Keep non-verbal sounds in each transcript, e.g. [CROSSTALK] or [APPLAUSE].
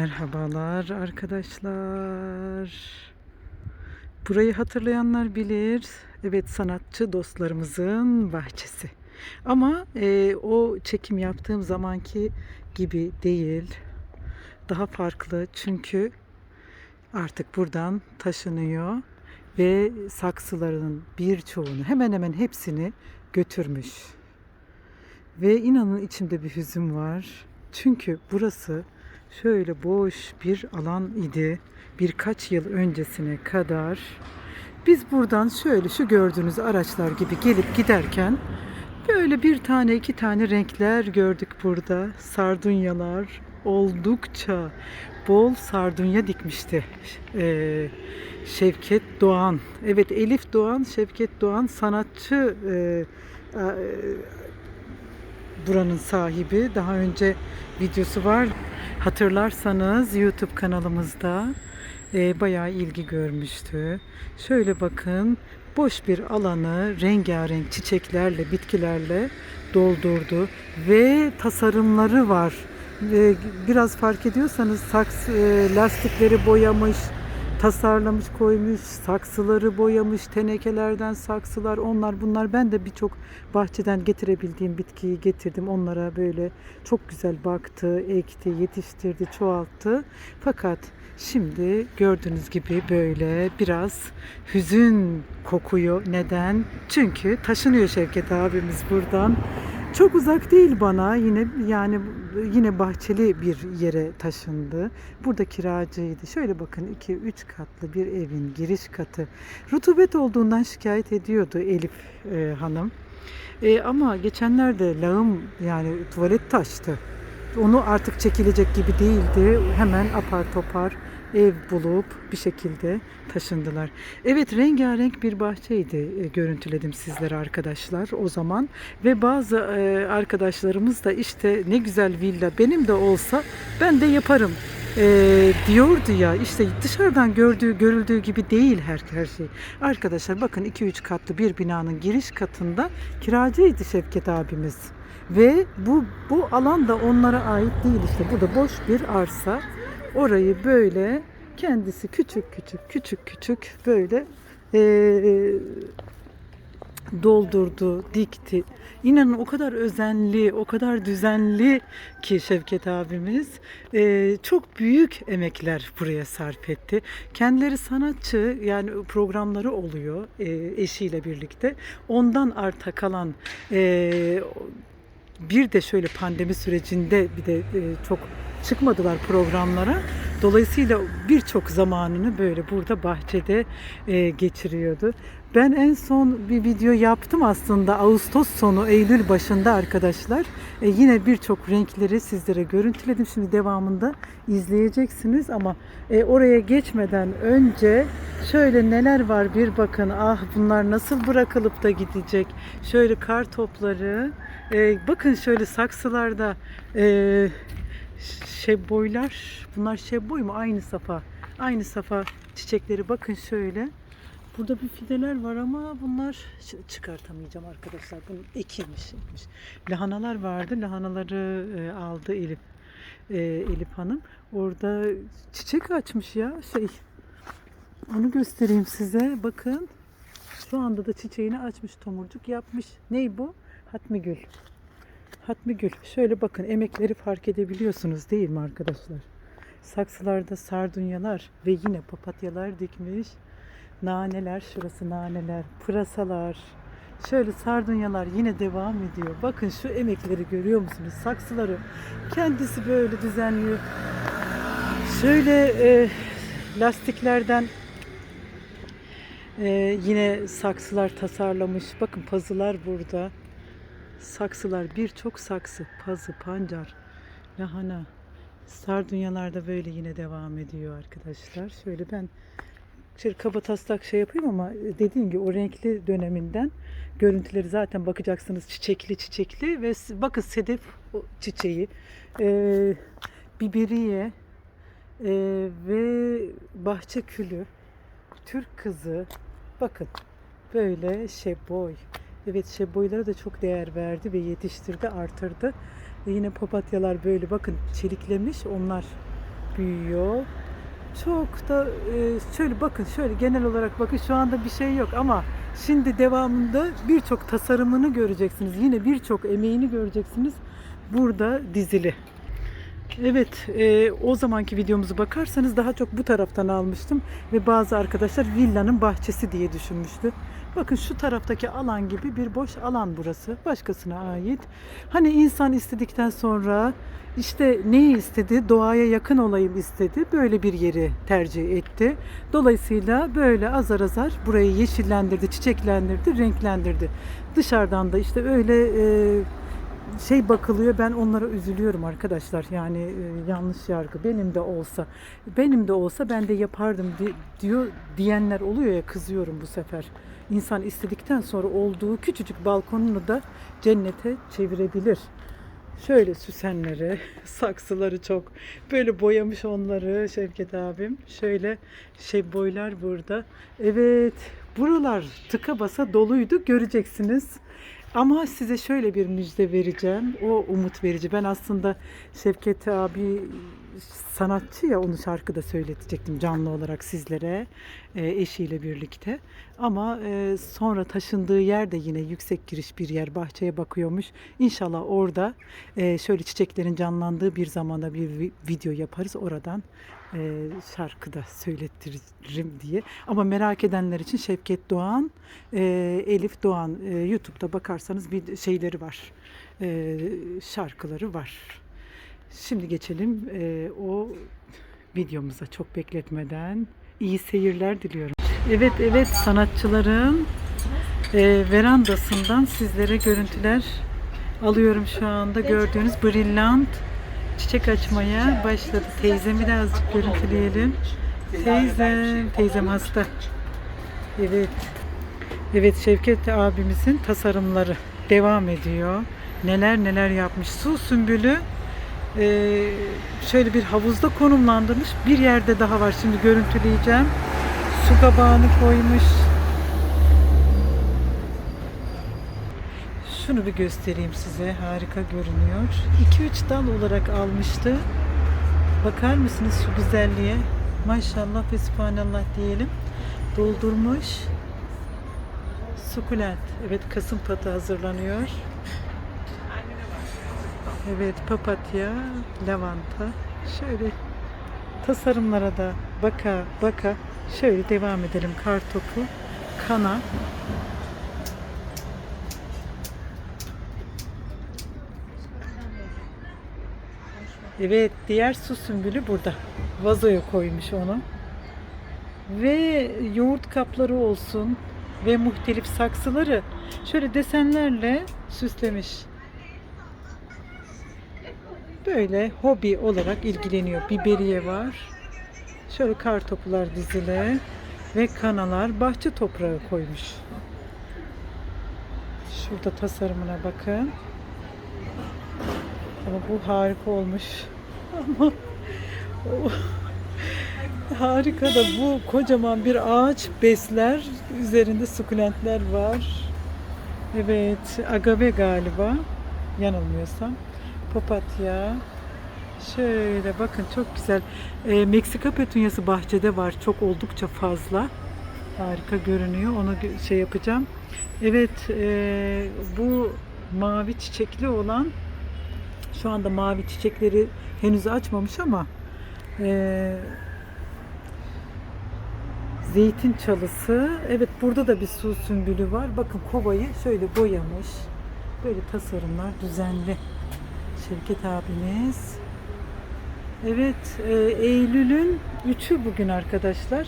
Merhabalar arkadaşlar. Burayı hatırlayanlar bilir. Evet sanatçı dostlarımızın bahçesi. Ama e, o çekim yaptığım zamanki gibi değil. Daha farklı çünkü artık buradan taşınıyor ve saksılarının birçoğunu hemen hemen hepsini götürmüş. Ve inanın içimde bir hüzün var. Çünkü burası şöyle boş bir alan idi. Birkaç yıl öncesine kadar biz buradan şöyle şu gördüğünüz araçlar gibi gelip giderken böyle bir tane iki tane renkler gördük burada. Sardunyalar oldukça bol sardunya dikmişti. Ee, Şevket Doğan. Evet Elif Doğan, Şevket Doğan sanatçı e, e, buranın sahibi. Daha önce videosu var. Hatırlarsanız YouTube kanalımızda e, bayağı ilgi görmüştü. Şöyle bakın boş bir alanı rengarenk çiçeklerle, bitkilerle doldurdu ve tasarımları var. Ve biraz fark ediyorsanız saks, e, lastikleri boyamış, tasarlamış koymuş, saksıları boyamış, tenekelerden saksılar onlar bunlar. Ben de birçok bahçeden getirebildiğim bitkiyi getirdim. Onlara böyle çok güzel baktı, ekti, yetiştirdi, çoğalttı. Fakat şimdi gördüğünüz gibi böyle biraz hüzün kokuyor. Neden? Çünkü taşınıyor Şevket abimiz buradan. Çok uzak değil bana. Yine yani yine bahçeli bir yere taşındı. Burada kiracıydı. Şöyle bakın 2 3 katlı bir evin giriş katı. Rutubet olduğundan şikayet ediyordu Elif e, hanım. E, ama geçenlerde lağım yani tuvalet taştı. Onu artık çekilecek gibi değildi. Hemen apar topar ev bulup bir şekilde taşındılar. Evet rengarenk bir bahçeydi e, görüntüledim sizlere arkadaşlar o zaman. Ve bazı e, arkadaşlarımız da işte ne güzel villa benim de olsa ben de yaparım e, diyordu ya işte dışarıdan gördüğü görüldüğü gibi değil her her şey. Arkadaşlar bakın 2-3 katlı bir binanın giriş katında kiracıydı Şevket abimiz. Ve bu bu alan da onlara ait değil işte. Burada boş bir arsa. Orayı böyle kendisi küçük küçük küçük küçük böyle eee, doldurdu, dikti. İnanın o kadar özenli, o kadar düzenli ki Şevket abimiz eee, çok büyük emekler buraya sarf etti. Kendileri sanatçı yani programları oluyor eee, eşiyle birlikte. Ondan arta kalan eee, bir de şöyle pandemi sürecinde bir de e, çok çıkmadılar programlara. Dolayısıyla birçok zamanını böyle burada bahçede e, geçiriyordu. Ben en son bir video yaptım aslında Ağustos sonu Eylül başında arkadaşlar. E, yine birçok renkleri sizlere görüntüledim. Şimdi devamında izleyeceksiniz ama e, oraya geçmeden önce şöyle neler var bir bakın. Ah bunlar nasıl bırakılıp da gidecek. Şöyle kar topları. E, bakın şöyle saksılarda e, şeboylar. Bunlar şeboy mu? Aynı safa. Aynı safa çiçekleri bakın şöyle. Burada bir fideler var ama bunlar çıkartamayacağım arkadaşlar. Bunun ekilmiş. ekilmiş. Lahanalar vardı. Lahanaları e, aldı Elif. e, Elif Hanım. Orada çiçek açmış ya şey. Onu göstereyim size. Bakın. Şu anda da çiçeğini açmış tomurcuk yapmış. Ney bu? Hatmi gül. Hatmi gül. Şöyle bakın emekleri fark edebiliyorsunuz değil mi arkadaşlar? Saksılarda sardunyalar ve yine papatyalar dikmiş. Naneler, şurası naneler, pırasalar. Şöyle sardunyalar yine devam ediyor. Bakın şu emekleri görüyor musunuz? Saksıları kendisi böyle düzenliyor. Şöyle e, lastiklerden e, yine saksılar tasarlamış. Bakın pazılar burada. Saksılar birçok saksı, pazı, pancar, lahana, sardunyalar da böyle yine devam ediyor arkadaşlar. Şöyle ben şöyle kaba taslak şey yapayım ama dediğim gibi o renkli döneminden görüntüleri zaten bakacaksınız çiçekli çiçekli ve bakın sedef çiçeği, e, biberiye e, ve bahçe külü, Türk kızı bakın böyle şeboy. Evet şeboylara da çok değer verdi ve yetiştirdi, artırdı. Ve yine papatyalar böyle bakın çeliklemiş onlar büyüyor. Çok da e, şöyle bakın şöyle genel olarak bakın şu anda bir şey yok ama şimdi devamında birçok tasarımını göreceksiniz. Yine birçok emeğini göreceksiniz burada dizili. Evet, e, o zamanki videomuzu bakarsanız daha çok bu taraftan almıştım ve bazı arkadaşlar villanın bahçesi diye düşünmüştü. Bakın şu taraftaki alan gibi bir boş alan burası. Başkasına ait. Hani insan istedikten sonra işte neyi istedi? Doğaya yakın olayım istedi. Böyle bir yeri tercih etti. Dolayısıyla böyle azar azar burayı yeşillendirdi, çiçeklendirdi, renklendirdi. Dışarıdan da işte öyle e, şey bakılıyor ben onlara üzülüyorum arkadaşlar yani e, yanlış yargı benim de olsa benim de olsa ben de yapardım di- diyor diyenler oluyor ya kızıyorum bu sefer. İnsan istedikten sonra olduğu küçücük balkonunu da cennete çevirebilir. Şöyle süsenleri, [LAUGHS] saksıları çok. Böyle boyamış onları Şevket abim. Şöyle şey boylar burada. Evet, buralar tıka basa doluydu. Göreceksiniz. Ama size şöyle bir müjde vereceğim. O umut verici. Ben aslında Şevket abi sanatçı ya onu şarkıda söyletecektim canlı olarak sizlere e, eşiyle birlikte. Ama e, sonra taşındığı yer de yine yüksek giriş bir yer bahçeye bakıyormuş. İnşallah orada e, şöyle çiçeklerin canlandığı bir zamanda bir vi- video yaparız oradan e, şarkıda söylettiririm diye. Ama merak edenler için Şevket Doğan, e, Elif Doğan e, YouTube'da bakarsanız bir şeyleri var. E, şarkıları var. Şimdi geçelim e, o videomuza çok bekletmeden iyi seyirler diliyorum. Evet evet sanatçıların e, verandasından sizlere görüntüler alıyorum şu anda. Gördüğünüz brillant çiçek açmaya başladı. Teyzemi de azıcık görüntüleyelim. Teyzem, teyzem hasta. Evet. Evet Şevket abimizin tasarımları devam ediyor. Neler neler yapmış. Su sümbülü ee, şöyle bir havuzda konumlandırmış. Bir yerde daha var. Şimdi görüntüleyeceğim. Su kabağını koymuş. Şunu bir göstereyim size. Harika görünüyor. 2-3 dal olarak almıştı. Bakar mısınız şu güzelliğe? Maşallah ve subhanallah diyelim. Doldurmuş. Sukulent. Evet kasım patı hazırlanıyor. Evet papatya, lavanta. Şöyle tasarımlara da baka baka şöyle devam edelim. Kartopu, kana. Evet diğer su sümbülü burada. Vazoya koymuş onu. Ve yoğurt kapları olsun ve muhtelif saksıları şöyle desenlerle süslemiş böyle hobi olarak ilgileniyor. Biberiye var. Şöyle kar topular dizili ve kanalar bahçe toprağı koymuş. Şurada tasarımına bakın. Ama bu harika olmuş. [LAUGHS] Ama harika da bu kocaman bir ağaç besler. Üzerinde sukulentler var. Evet, agave galiba. Yanılmıyorsam papatya. Şöyle bakın çok güzel. Ee, Meksika petunyası bahçede var. Çok oldukça fazla. Harika görünüyor. Onu şey yapacağım. Evet e, bu mavi çiçekli olan şu anda mavi çiçekleri henüz açmamış ama e, zeytin çalısı. Evet burada da bir su sümbülü var. Bakın kovayı şöyle boyamış. Böyle tasarımlar düzenli. Şevket abimiz. Evet, e, Eylül'ün 3'ü bugün arkadaşlar.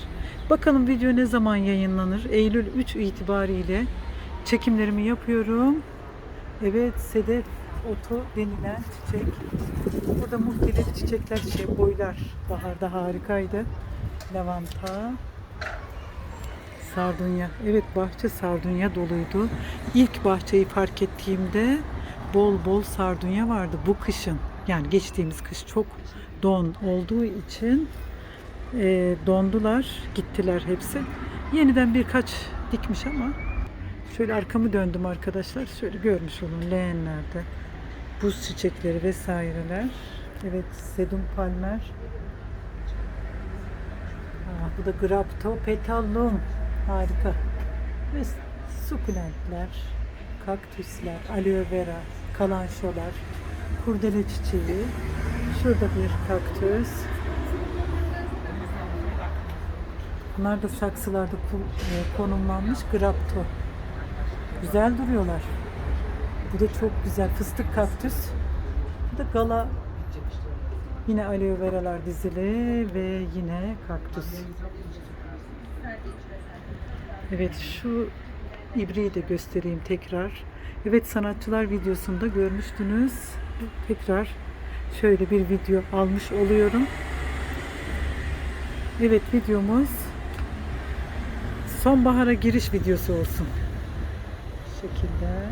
Bakalım video ne zaman yayınlanır? Eylül 3 itibariyle çekimlerimi yapıyorum. Evet, sedef otu denilen çiçek. Burada muhtelif çiçekler, şey, boylar baharda harikaydı. Lavanta, sardunya. Evet, bahçe sardunya doluydu. İlk bahçeyi fark ettiğimde bol bol sardunya vardı bu kışın. Yani geçtiğimiz kış çok don olduğu için e, dondular, gittiler hepsi. Yeniden birkaç dikmiş ama şöyle arkamı döndüm arkadaşlar. Şöyle görmüş olun leğenlerde buz çiçekleri vesaireler. Evet sedum palmer Aa, bu da Grapto Petallum. Harika. Ve sukulentler, kaktüsler, aloe vera, kalançolar, kurdele çiçeği. Şurada bir kaktüs. Bunlar da saksılarda e, konumlanmış Grapto. Güzel duruyorlar. Bu da çok güzel. Fıstık kaktüs. Bu da gala Yine aloe veralar dizili ve yine kaktüs. Evet şu ibriği de göstereyim tekrar. Evet sanatçılar videosunda görmüştünüz. Tekrar şöyle bir video almış oluyorum. Evet videomuz sonbahara giriş videosu olsun. Bu şekilde.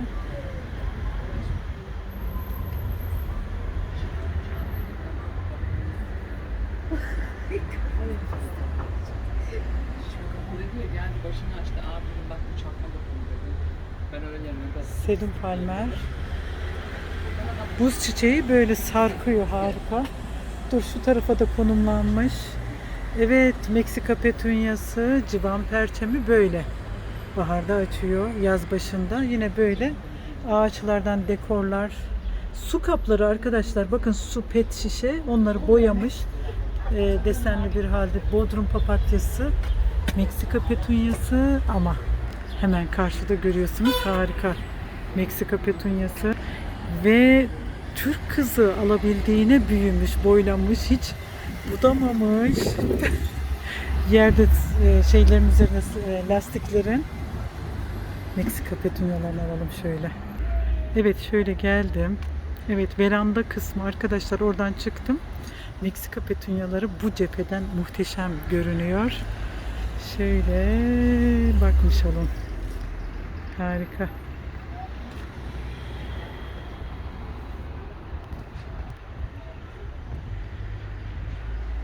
[LAUGHS] Yani başını açtı abi Selim Palmer. Buz çiçeği böyle sarkıyor harika. Dur şu tarafa da konumlanmış. Evet Meksika petunyası, civan perçemi böyle. Baharda açıyor, yaz başında. Yine böyle ağaçlardan dekorlar. Su kapları arkadaşlar bakın su pet şişe onları boyamış. Ee, desenli bir halde Bodrum papatyası, Meksika petunyası ama hemen karşıda görüyorsunuz harika. Meksika petunyası ve Türk kızı alabildiğine büyümüş, boylanmış, hiç budamamış. [LAUGHS] Yerde e, şeylerin üzerine e, lastiklerin Meksika petunyalarını alalım şöyle. Evet şöyle geldim. Evet veranda kısmı arkadaşlar oradan çıktım. Meksika petunyaları bu cepheden muhteşem görünüyor. Şöyle bakmış olun. Harika.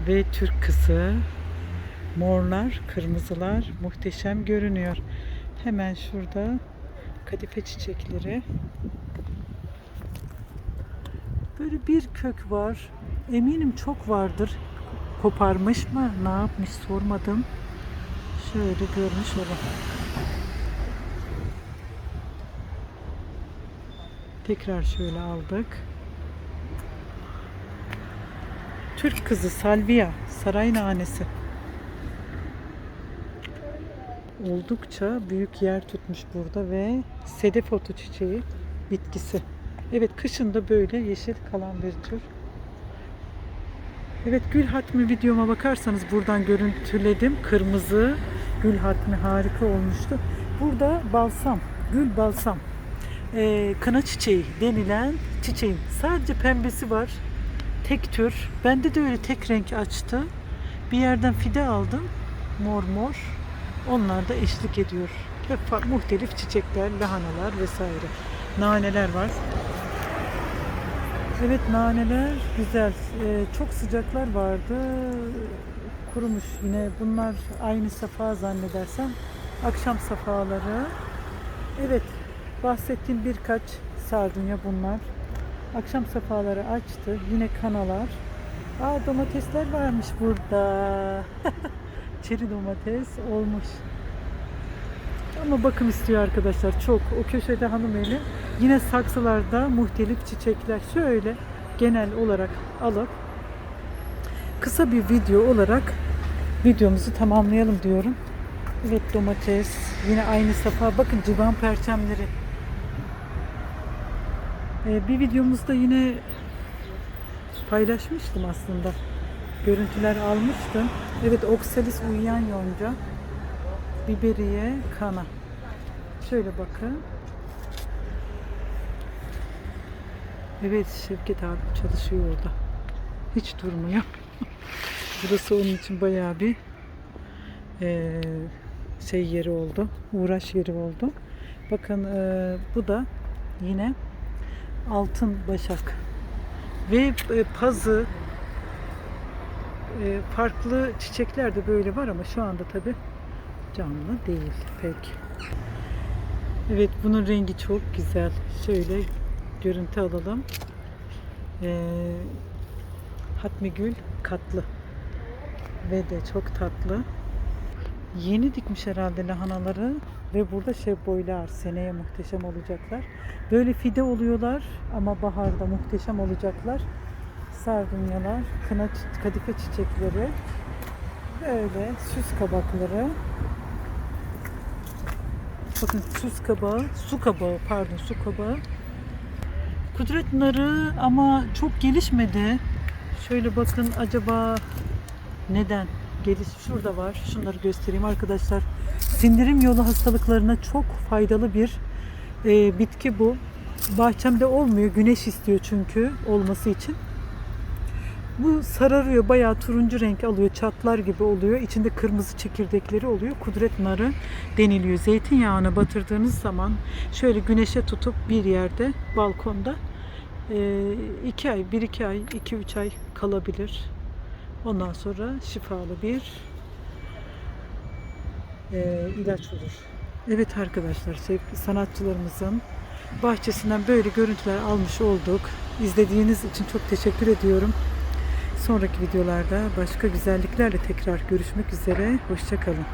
Ve Türk kızı morlar, kırmızılar muhteşem görünüyor. Hemen şurada kadife çiçekleri. Böyle bir kök var. Eminim çok vardır. Koparmış mı? Ne yapmış sormadım. Şöyle görmüş olun. Tekrar şöyle aldık. Türk kızı salvia, saray nanesi. Oldukça büyük yer tutmuş burada ve sedef otu çiçeği bitkisi. Evet kışında böyle yeşil kalan bir tür. Evet gül hatmi videoma bakarsanız buradan görüntüledim. Kırmızı gül hatmi harika olmuştu. Burada balsam, gül balsam, ee, kına çiçeği denilen çiçeğin sadece pembesi var. Tek tür. Bende de öyle tek renk açtı. Bir yerden fide aldım. Mor mor. Onlar da eşlik ediyor. Fa- muhtelif çiçekler, lahanalar vesaire. Naneler var. Evet naneler güzel. Ee, çok sıcaklar vardı. Kurumuş yine. Bunlar aynı safa zannedersem. Akşam safaları. Evet bahsettiğim birkaç sardunya bunlar. Akşam safaları açtı. Yine kanalar. Aa domatesler varmış burada. [LAUGHS] Çeri domates olmuş. Ama bakım istiyor arkadaşlar çok. O köşede hanım eli. Yine saksılarda muhtelif çiçekler. Şöyle genel olarak alıp kısa bir video olarak videomuzu tamamlayalım diyorum. Evet domates. Yine aynı safa. Bakın civan perçemleri. Ee, bir videomuzda yine paylaşmıştım aslında. Görüntüler almıştım. Evet oksalis uyuyan yonca. Biberiye kana. Şöyle bakın. Evet Şevket abi çalışıyor orada. Hiç durmuyor. [LAUGHS] Burası onun için bayağı bir eee, şey yeri oldu. Uğraş yeri oldu. Bakın eee, bu da yine altın başak ve e, pazı e, farklı çiçekler de böyle var ama şu anda tabi canlı değil pek. Evet bunun rengi çok güzel. Şöyle görüntü alalım. E, Hatmi gül katlı. Ve de çok tatlı. Yeni dikmiş herhalde lahanaları ve burada şebboylar seneye muhteşem olacaklar. Böyle fide oluyorlar ama baharda muhteşem olacaklar. Sardunyalar, kına, kadife çiçekleri, böyle süs kabakları. Bakın süs kabağı, su kabağı pardon su kabağı. Kudret narı ama çok gelişmedi. Şöyle bakın acaba neden? Geliş şurada var. Şunları göstereyim arkadaşlar. Sindirim yolu hastalıklarına çok faydalı bir e, bitki bu. Bahçemde olmuyor. Güneş istiyor çünkü olması için. Bu sararıyor. Bayağı turuncu renk alıyor. Çatlar gibi oluyor. İçinde kırmızı çekirdekleri oluyor. Kudret narı deniliyor. Zeytinyağına batırdığınız zaman şöyle güneşe tutup bir yerde balkonda e, iki ay, bir iki ay, iki üç ay kalabilir. Ondan sonra şifalı bir e, ilaç olur. Evet arkadaşlar, sevgili sanatçılarımızın bahçesinden böyle görüntüler almış olduk. İzlediğiniz için çok teşekkür ediyorum. Sonraki videolarda başka güzelliklerle tekrar görüşmek üzere. Hoşçakalın.